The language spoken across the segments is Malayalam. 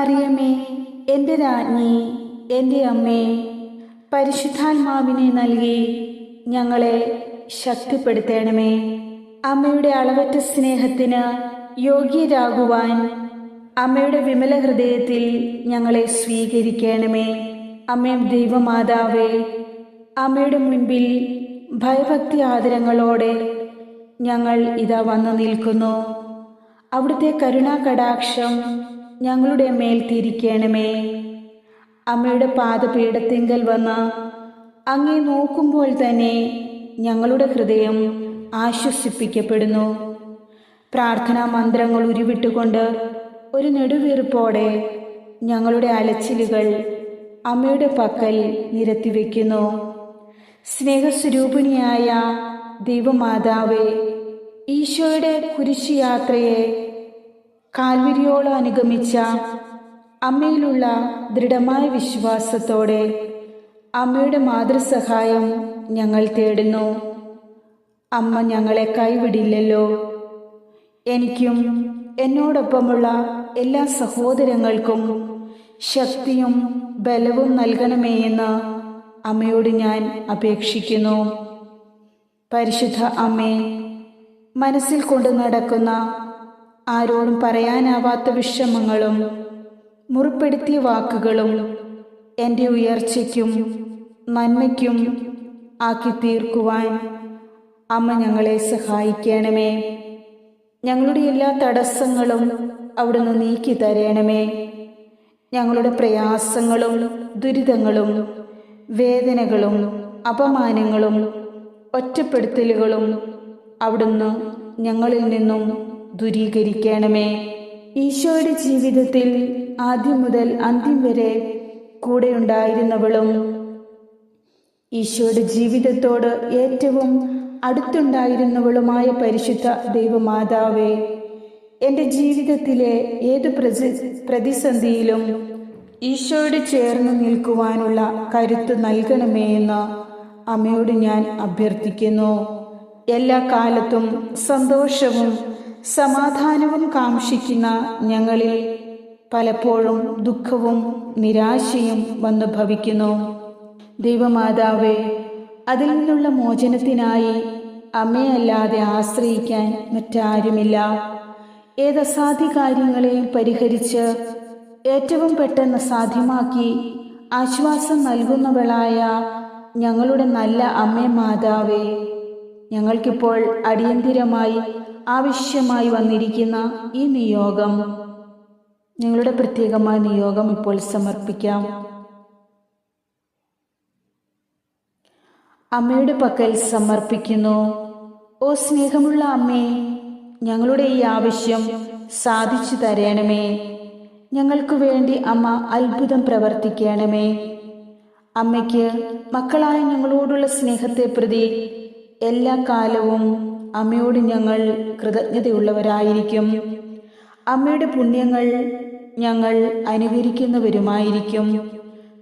മറിയമേ എന്റെ രാജ്ഞി എന്റെ അമ്മേ പരിശുദ്ധാത്മാവിനെ നൽകി ഞങ്ങളെ ശക്തിപ്പെടുത്തേണമേ. അമ്മയുടെ അളവറ്റ സ്നേഹത്തിന് യോഗ്യരാകുവാൻ അമ്മയുടെ വിമല ഹൃദയത്തിൽ ഞങ്ങളെ സ്വീകരിക്കണമേ. അമ്മേ ദൈവമാതാവേ അമ്മയുടെ മുൻപിൽ ഭയഭക്തി ആദരങ്ങളോടെ ഞങ്ങൾ ഇതാ വന്നു നിൽക്കുന്നു. അവിടുത്തെ കരുണാകടാക്ഷം ഞങ്ങളുടെ മേൽ തിരിക്കണമേ. അമ്മയുടെ പാദപീഠത്തിങ്കൽ വന്ന് അങ്ങേ നോക്കുമ്പോൾ തന്നെ ഞങ്ങളുടെ ഹൃദയം ആശ്വസിപ്പിക്കപ്പെടുന്നു. പ്രാർത്ഥനാ മന്ത്രങ്ങൾ ഉരുവിട്ടുകൊണ്ട് ഒരു നെടുവീർപ്പോടെ ഞങ്ങളുടെ അലച്ചിലുകൾ അമ്മയുടെ പക്കൽ നിരത്തിവെക്കുന്നു. സ്നേഹസ്വരൂപിണിയായ ദൈവമാതാവേ ഈശോയുടെ കുരിശുയാത്രയെ കാൽവരിയോളം അനുഗമിച്ച അമ്മയിലുള്ള ദൃഢമായ വിശ്വാസത്തോടെ അമ്മയുടെ മാതൃസഹായം ഞങ്ങൾ തേടുന്നു. അമ്മ ഞങ്ങളെ കൈവിടില്ലല്ലോ. എനിക്കും എന്നോടൊപ്പമുള്ള എല്ലാ സഹോദരങ്ങൾക്കും ശക്തിയും ബലവും നൽകണമേ എന്ന് അമ്മയോട് ഞാൻ അപേക്ഷിക്കുന്നു. പരിശുദ്ധ അമ്മേ മനസ്സിൽ കൊണ്ടു നടക്കുന്ന ആരോടും പറയാനാവാത്ത വിഷമങ്ങളും മുറിപ്പെടുത്തിയ വാക്കുകളും എന്റെ ഉയർച്ചയ്ക്കും നന്മയ്ക്കും ആക്കി തീർക്കുവാൻ അമ്മ ഞങ്ങളെ സഹായിക്കണമേ. ഞങ്ങളുടെ എല്ലാ തടസ്സങ്ങളും അവിടുന്ന് നീക്കി തരണമേ. ഞങ്ങളുടെ പ്രയാസങ്ങളും ദുരിതങ്ങളും വേദനകളും അപമാനങ്ങളും ഒറ്റപ്പെടുത്തലുകളും അവിടുന്ന് ഞങ്ങളിൽ നിന്നും ദൂരീകരിക്കണമേ. ഈശോയുടെ ജീവിതത്തിൽ ആദ്യം മുതൽ അന്ത്യം വരെ കൂടെയുണ്ടായിരുന്നവളും ഈശോയുടെ ജീവിതത്തോട് ഏറ്റവും അടുത്തുണ്ടായിരുന്നവളുമായ പരിശുദ്ധ ദൈവമാതാവേ എന്റെ ജീവിതത്തിലെ ഏത് പ്രതി പ്രതിസന്ധിയിലും ഈശോയോട് ചേർന്ന് നിൽക്കുവാനുള്ള കരുത്ത് നൽകണമേ എന്ന് അമ്മയോട് ഞാൻ അഭ്യർത്ഥിക്കുന്നു. എല്ലാ കാലത്തും സന്തോഷവും സമാധാനവും കാക്ഷിക്കുന്ന ഞങ്ങളിൽ പലപ്പോഴും ദുഃഖവും നിരാശയും വന്നു ഭവിക്കുന്നു. ദൈവമാതാവേ അതിൽ നിന്നുള്ള മോചനത്തിനായി അമ്മയല്ലാതെ ആശ്രയിക്കാൻ മറ്റാരുമില്ല. ഏതസാധ്യ കാര്യങ്ങളെയും പരിഹരിച്ച് ഏറ്റവും പെട്ടെന്ന് സാധ്യമാക്കി ആശ്വാസം നൽകുന്നവളായ ഞങ്ങളുടെ നല്ല അമ്മേ മാതാവേ ഞങ്ങൾക്കിപ്പോൾ അടിയന്തിരമായി ആവശ്യമായി വന്നിരിക്കുന്ന ഈ നിയോഗം. നിങ്ങളുടെ പ്രത്യേകമായ നിയോഗം ഇപ്പോൾ സമർപ്പിക്കാം. അമ്മയുടെ പക്കൽ സമർപ്പിക്കുന്നു. ഓ സ്നേഹമുള്ള അമ്മേ ഞങ്ങളുടെ ഈ ആവശ്യം സാധിച്ചു തരണമേ. ഞങ്ങൾക്ക് വേണ്ടി അമ്മ അത്ഭുതം പ്രവർത്തിക്കണമേ. അമ്മയ്ക്ക് മക്കളായ ഞങ്ങളോടുള്ള സ്നേഹത്തെ പ്രതി എല്ലാ കാലവും അമ്മയോട് ഞങ്ങൾ കൃതജ്ഞതയുള്ളവരായിരിക്കും. അമ്മയുടെ പുണ്യങ്ങൾ ഞങ്ങൾ അനുകരിക്കുന്നവരുമായിരിക്കും.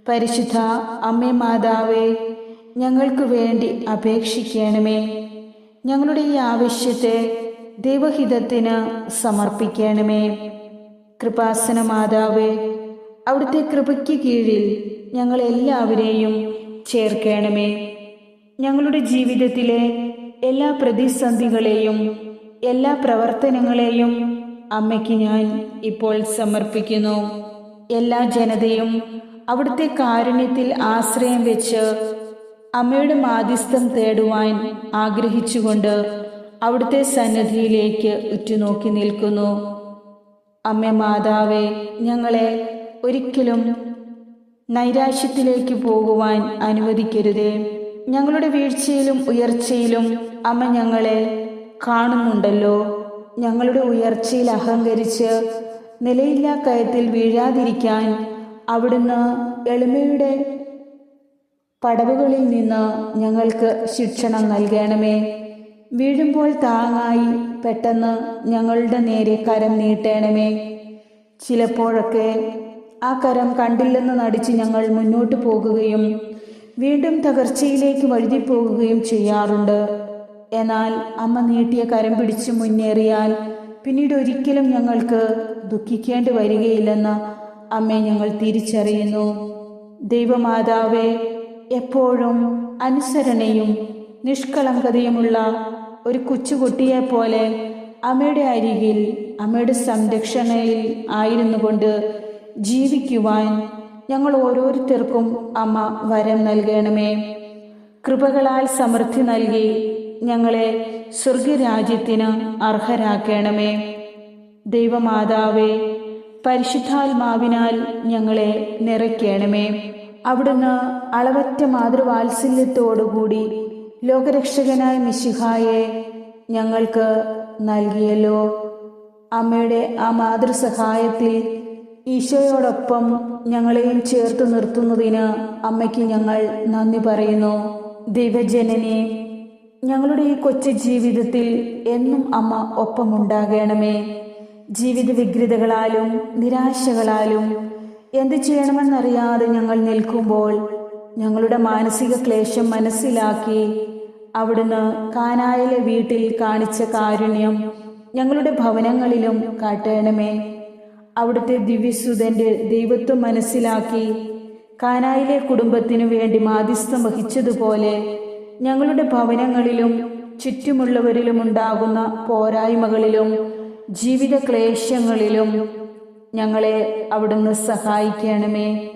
പരിശുദ്ധ അമ്മേ മാതാവേ ഞങ്ങൾക്ക് വേണ്ടി അപേക്ഷിക്കണമേ. ഞങ്ങളുടെ ഈ ആവശ്യത്തെ ദൈവഹിതത്തിന് സമർപ്പിക്കണമേ. കൃപാസന മാതാവേ അവിടുത്തെ കൃപയ്ക്ക് കീഴിൽ ഞങ്ങളെല്ലാവരെയും ചേർക്കണമേ. ഞങ്ങളുടെ ജീവിതത്തിലെ എല്ലാ പ്രതിസന്ധികളെയും എല്ലാ പ്രവർത്തനങ്ങളെയും അമ്മയ്ക്ക് ഞാൻ ഇപ്പോൾ സമർപ്പിക്കുന്നു. എല്ലാ ജനതയും അവിടുത്തെ കാരുണ്യത്തിൽ ആശ്രയം വെച്ച് അമ്മയുടെ മാധ്യസ്ഥം തേടുവാൻ ആഗ്രഹിച്ചുകൊണ്ട് അവിടുത്തെ സന്നദ്ധിയിലേക്ക് ഉറ്റുനോക്കി നിൽക്കുന്നു. അമ്മ മാതാവെ ഞങ്ങളെ ഒരിക്കലും നൈരാശ്യത്തിലേക്ക് പോകുവാൻ അനുവദിക്കരുതേ. ഞങ്ങളുടെ വീഴ്ചയിലും ഉയർച്ചയിലും അമ്മ ഞങ്ങളെ കാണുന്നുണ്ടല്ലോ. ഞങ്ങളുടെ ഉയർച്ചയിൽ അഹങ്കരിച്ച് നിലയില്ലാ കയത്തിൽ വീഴാതിരിക്കാൻ അവിടുന്ന് എളിമയുടെ പടവുകളിൽ നിന്ന് ഞങ്ങൾക്ക് ശിക്ഷണം നൽകണമേ. വീഴുമ്പോൾ താങ്ങായി പെട്ടെന്ന് ഞങ്ങളുടെ നേരെ കരം നീട്ടണമേ. ചിലപ്പോഴൊക്കെ ആ കരം കണ്ടില്ലെന്ന് നടിച്ച് ഞങ്ങൾ മുന്നോട്ട് പോകുകയും വീണ്ടും തകർച്ചയിലേക്ക് വഴുതിപ്പോകുകയും ചെയ്യാറുണ്ട്. എന്നാൽ അമ്മ നീട്ടിയ കരം പിടിച്ച് മുന്നേറിയാൽ പിന്നീട് ഒരിക്കലും ഞങ്ങൾക്ക് ദുഃഖിക്കേണ്ടി വരികയില്ലെന്ന് അമ്മേ ഞങ്ങൾ തിരിച്ചറിയുന്നു. ദൈവമാതാവെ എപ്പോഴും അനുസരണയും നിഷ്കളങ്കതയുമുള്ള ഒരു കൊച്ചുകുട്ടിയെ പോലെ അമ്മയുടെ അരികിൽ അമ്മയുടെ സംരക്ഷണയിൽ ആയിരുന്നു കൊണ്ട് ജീവിക്കുവാൻ ഞങ്ങൾ ഓരോരുത്തർക്കും അമ്മ വരം നൽകണമേ. കൃപകളാൽ സമൃദ്ധി നൽകി ഞങ്ങളെ സ്വർഗരാജ്യത്തിന് അർഹരാക്കണമേ. ദൈവമാതാവേ പരിശുദ്ധാത്മാവിനാൽ ഞങ്ങളെ നിറയ്ക്കണമേ. അവിടുന്ന് അളവറ്റ മാതൃവാത്സല്യത്തോടുകൂടി ലോകരക്ഷകനായ മിശിഹായെ ഞങ്ങൾക്ക് നൽകിയല്ലോ. അമ്മയുടെ ആ മാതൃസഹായത്തിൽ ഈശോയോടൊപ്പം ഞങ്ങളെയും ചേർത്ത് നിർത്തുന്നതിന് അമ്മയ്ക്ക് ഞങ്ങൾ നന്ദി പറയുന്നു. ദൈവജനനെ ഞങ്ങളുടെ ഈ കൊച്ചു ജീവിതത്തിൽ എന്നും അമ്മ ഒപ്പമുണ്ടാകണമേ. ജീവിത വികൃതകളാലും നിരാശകളാലും എന്ത് ചെയ്യണമെന്നറിയാതെ ഞങ്ങൾ നിൽക്കുമ്പോൾ ഞങ്ങളുടെ മാനസിക ക്ലേശം മനസ്സിലാക്കി അവിടുന്ന് കാനായിലെ വീട്ടിൽ കാണിച്ച കാരുണ്യം ഞങ്ങളുടെ ഭവനങ്ങളിലും കാട്ടണമേ. അവിടുത്തെ ദിവ്യസുതന്റെ ദൈവത്വം മനസ്സിലാക്കി കാനായിലെ കുടുംബത്തിനു വേണ്ടി മാധ്യസ്ഥം വഹിച്ചതുപോലെ ഞങ്ങളുടെ ഭവനങ്ങളിലും ചുറ്റുമുള്ളവരിലും ഉണ്ടാകുന്ന പോരായ്മകളിലും ജീവിത ക്ലേശങ്ങളിലും ഞങ്ങളെ അവിടുന്ന് സഹായിക്കണമേ.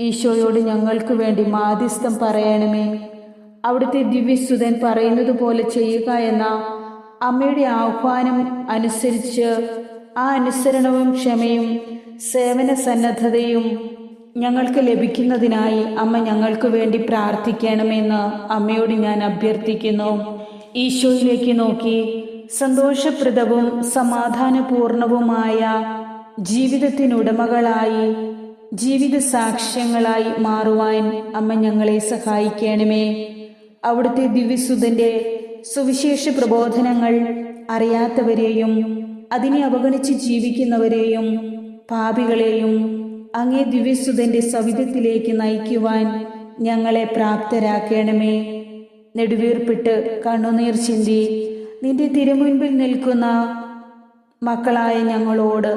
ഈശോയോട് ഞങ്ങൾക്ക് വേണ്ടി മാധ്യസ്ഥം പറയണമേ. അവിടുത്തെ ദിവ്യസുതൻ പറയുന്നത് പോലെ ചെയ്യുക എന്ന അമ്മയുടെ ആഹ്വാനം അനുസരിച്ച് ആ അനുസരണവും ക്ഷമയും സേവന സന്നദ്ധതയും ഞങ്ങൾക്ക് ലഭിക്കുന്നതിനായി അമ്മ ഞങ്ങൾക്ക് വേണ്ടി പ്രാർത്ഥിക്കണമെന്ന് അമ്മയോട് ഞാൻ അഭ്യർത്ഥിക്കുന്നു. ഈശോയിലേക്ക് നോക്കി. സന്തോഷപ്രദവും സമാധാനപൂർണവുമായ ജീവിതത്തിനുടമകളായി ജീവിത സാക്ഷ്യങ്ങളായി മാറുവാൻ അമ്മ ഞങ്ങളെ സഹായിക്കണമേ. അവിടുത്തെ ദിവ്യസുതന്റെ സുവിശേഷ പ്രബോധനങ്ങൾ അറിയാത്തവരെയും അതിനെ അവഗണിച്ച് ജീവിക്കുന്നവരെയും പാപികളെയും അങ്ങേ ദിവ്യസുതന്റെ സവിധത്തിലേക്ക് നയിക്കുവാൻ ഞങ്ങളെ പ്രാപ്തരാക്കണമേ. നെടുവീർപ്പിട്ട് കണ്ണുനീർ ചിന്തി നിന്റെ തിരുമുൻപിൽ നിൽക്കുന്ന മക്കളായ ഞങ്ങളോട്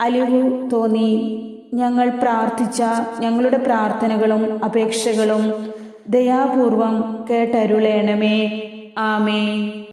അലിവു തോന്നി. ഞങ്ങൾ പ്രാർത്ഥിച്ച ഞങ്ങളുടെ പ്രാർത്ഥനകളും അപേക്ഷകളും ദയാപൂർവം കേട്ടരുളേണമേ. ആമേ